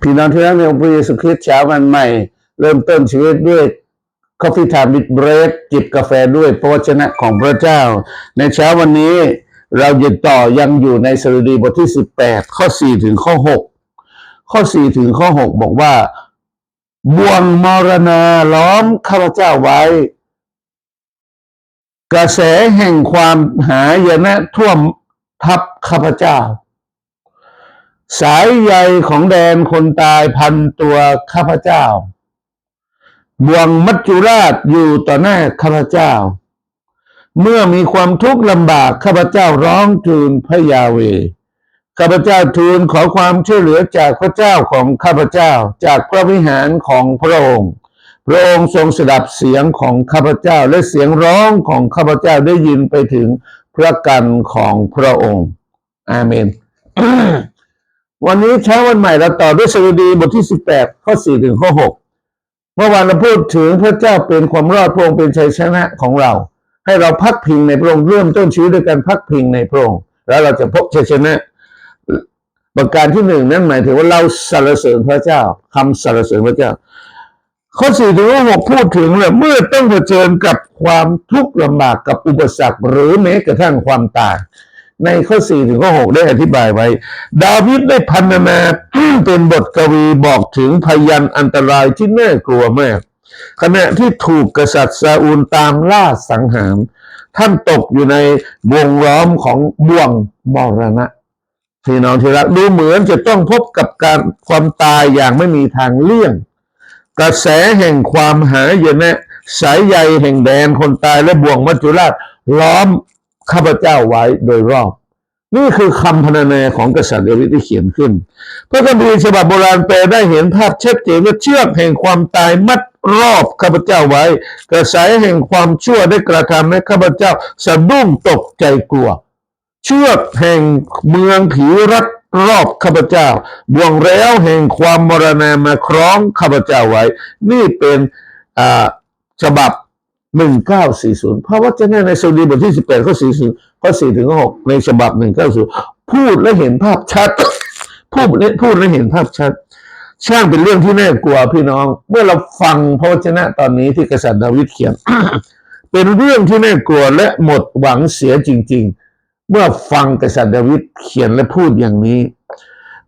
พี่น้องที่รักในองค์พระเยซูคริสต์เช้าวันใหม่ เริ่มต้นชีวิตด้วย Coffee Time with Bread จิบกาแฟด้วยพระวจนะของพระเจ้า ในเช้าวันนี้เราจะต่อยังอยู่ในสรุดีบทที่ 18 ข้อ 4 ถึงข้อ 6 ข้อ 4 ถึงข้อ 6 บอกว่า บ่วงมรณาล้อมข้าพเจ้าไว้ กระแสแห่งความหายนะท่วมทับข้าพเจ้า สายใยของแดนคนตายพันตัวข้าพเจ้า บ่วงมัจจุราชอยู่ต่อหน้าข้าพเจ้า เมื่อมีความทุกข์ลำบากข้าพเจ้าร้องทูลพระยาเวข้าพเจ้าทูลขอความช่วยเหลือจากพระเจ้าของข้าพเจ้าจากพระวิหารของพระองค์พระองค์ทรงสดับเสียงของข้าพเจ้าและเสียงร้องของข้าพเจ้าได้ยินไปถึงพระกันของพระองค์ อาเมน วันนี้เช้าวันใหม่เราต่อด้วยสดุดีบทที่18ข้อ4ถึงข้อ6เมื่อวานเราพูดถึงพระเจ้าเป็นความรอดพระองค์เป็นชัยชนะของเรา ให้เราพักพิงในพระองค์เริ่มต้นชีวิตด้วยการพักพิงในพระองค์แล้วเราจะพบชัยชนะประการที่หนึ่งนั่นหมายถึงว่าเราสรรเสริญพระเจ้าคำสรรเสริญพระเจ้า ข้อสี่ถึงข้อหกพูดถึงเลยเมื่อต้องเผชิญกับความทุกข์ลำบากกับอุปสรรคหรือแม้กระทั่งความตาย ในข้อสี่ถึงข้อหกได้อธิบายไว้ ดาวิดได้พันนาเป็นบทกวีบอกถึงพยันอันตรายที่น่ากลัวมาก ขณะที่ถูกกษัตริย์ซาอูลตามล่าสังหาร ท่านตกอยู่ในวงล้อมของบ่วงมรณะพี่น้องที่รักดูเหมือนจะต้องพบกับการความตายอย่างไม่มีทางเลี่ยง กระแสแห่งความหายนะสายใยแห่งแดนคนตายและบ่วงมัจจุราชล้อมข้าพเจ้าไว้โดยรอบ นี่คือคำพรรณนาของกษัตริย์เดวิดที่เขียนขึ้น พระคัมภีร์ฉบับโบราณแปลได้เห็นภาพชัดเจนว่าเชือกแห่งความตายมัดรอบข้าพเจ้าไว้ กระแสแห่งความชั่วได้กระทำให้ข้าพเจ้าสะดุ้งตกใจกลัว เชือกแห่งเมืองผีรัดรอบข้าพเจ้าบ่วงแล้วแห่งความมรณามาคล้องข้าพเจ้าไว้ นี่เป็นฉบับ 1940เพราะว่าจะแน่ในสดุดีบทที่18ข้อ40ข้อ4ถึงข้อ6ในฉบับ190พูดและเห็นภาพชัด พูดและพูดและเห็นภาพชัด ช่างเป็นเรื่องที่น่ากลัวพี่น้อง เมื่อเราฟังพระวจนะตอนนี้ที่กษัตริย์ดาวิดเขียน เป็นเรื่องที่น่ากลัวและหมดหวังเสียจริง ๆ เมื่อฟังกษัตริย์ดาวิดเขียนและพูดอย่างนี้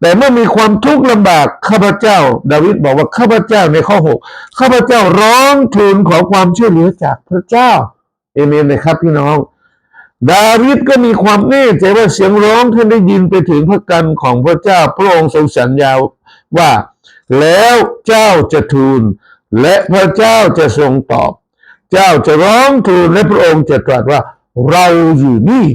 แต่เมื่อมีความทุกข์ลำบากข้าพเจ้า ดาวิดบอกว่าข้าพเจ้าในข้อหกข้าพเจ้าร้องทูลขอความช่วยเหลือจากพระเจ้าเอเมนนะครับพี่น้อง ดาวิดก็มีความแน่ใจว่าเสียงร้องท่านได้ยินไปถึงพระกันของพระเจ้า พระองค์ทรงสัญญาว่า แล้วเจ้าจะทูล และพระเจ้าจะทรงตอบ เจ้าจะร้องทูลและพระองค์จะตรัสว่า เราอยู่นี่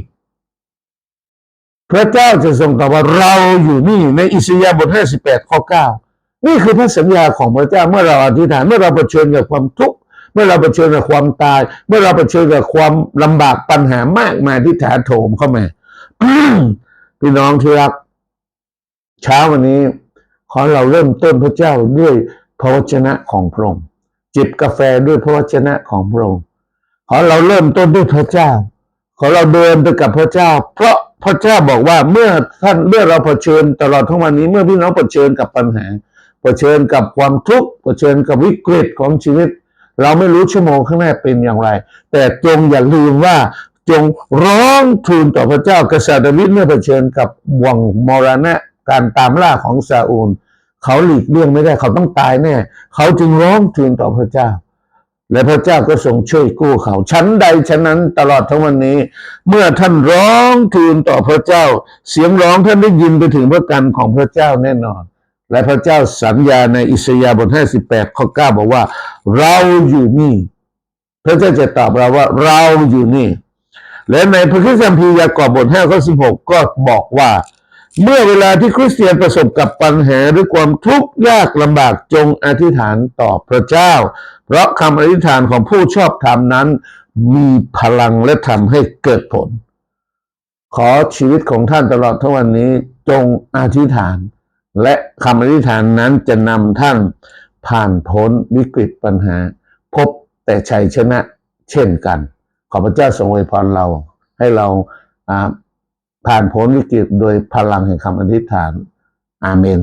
พระเจ้าจะทรงตอบว่าเราอยู่นี่ในอิสยาห์บท58ข้อ9นี่คือพระสัญญาของพระเจ้าเมื่อเราอธิษฐานเมื่อเราเผชิญกับความทุกข์เมื่อเราเผชิญกับความตาย เมื่อเราเผชิญกับความลำบากปัญหามากมายที่ถาโถมเข้ามาพี่น้องที่รัก เช้าวันนี้ ขอเราเริ่มต้นพระเจ้าด้วยพระวจนะของพระองค์จิบกาแฟด้วยพระวจนะของพระองค์ขอเราเริ่มต้นด้วยพระเจ้า ขอเราเดินไปกับพระเจ้า เพราะ พระเจ้าบอกว่าเมื่อท่านเมื่อเราเผชิญตลอดทั้งวันนี้เมื่อพี่น้องเผชิญกับปัญหา เผชิญกับความทุกข์เผชิญกับวิกฤตของชีวิต เราไม่รู้ชั่วโมงข้างหน้าเป็นอย่างไร แต่จงอย่าลืมว่าจงร้องทูลต่อพระเจ้ากษัตริย์ดาวิดเมื่อเผชิญกับบ่วงมรณะการตามล่าของซาอูล เขาหลีกเลี่ยงไม่ได้เขาต้องตายแน่ เขาจึงร้องทูลต่อพระเจ้า และพระเจ้าก็ทรงช่วยกู้เขาชั้นใดชั้นนั้นตลอดทั้งวันนี้ เมื่อท่านร้องทูลต่อพระเจ้า เสียงร้องท่านได้ยินไปถึงพระกันของพระเจ้าแน่นอน และพระเจ้าสัญญาในอิสยาห์บท58ข้อ9บอกว่า เราอยู่นี่ พระเจ้าจะตอบเราว่าเราอยู่นี่ และในพระคัมภีร์ยากอบบท5ข้อ16ก็บอกว่า เมื่อเวลาที่คริสเตียนประสบกับปัญหาหรือความทุกข์ยากลำบากจงอธิษฐานต่อพระเจ้า เพราะคำอธิษฐานของผู้ชอบธรรมนั้น มีพลังและทำให้เกิดผล ขอชีวิตของท่านตลอดทั้งวันนี้จงอธิษฐาน และคำอธิษฐานนั้นจะนำท่านผ่านพ้นวิกฤตปัญหา พบแต่ชัยชนะเช่นกัน ขอพระเจ้าทรงอวยพรเราให้เราอ่า ผ่านพ้นวิกฤตโดยพลังแห่งคำอธิษฐาน อาเมน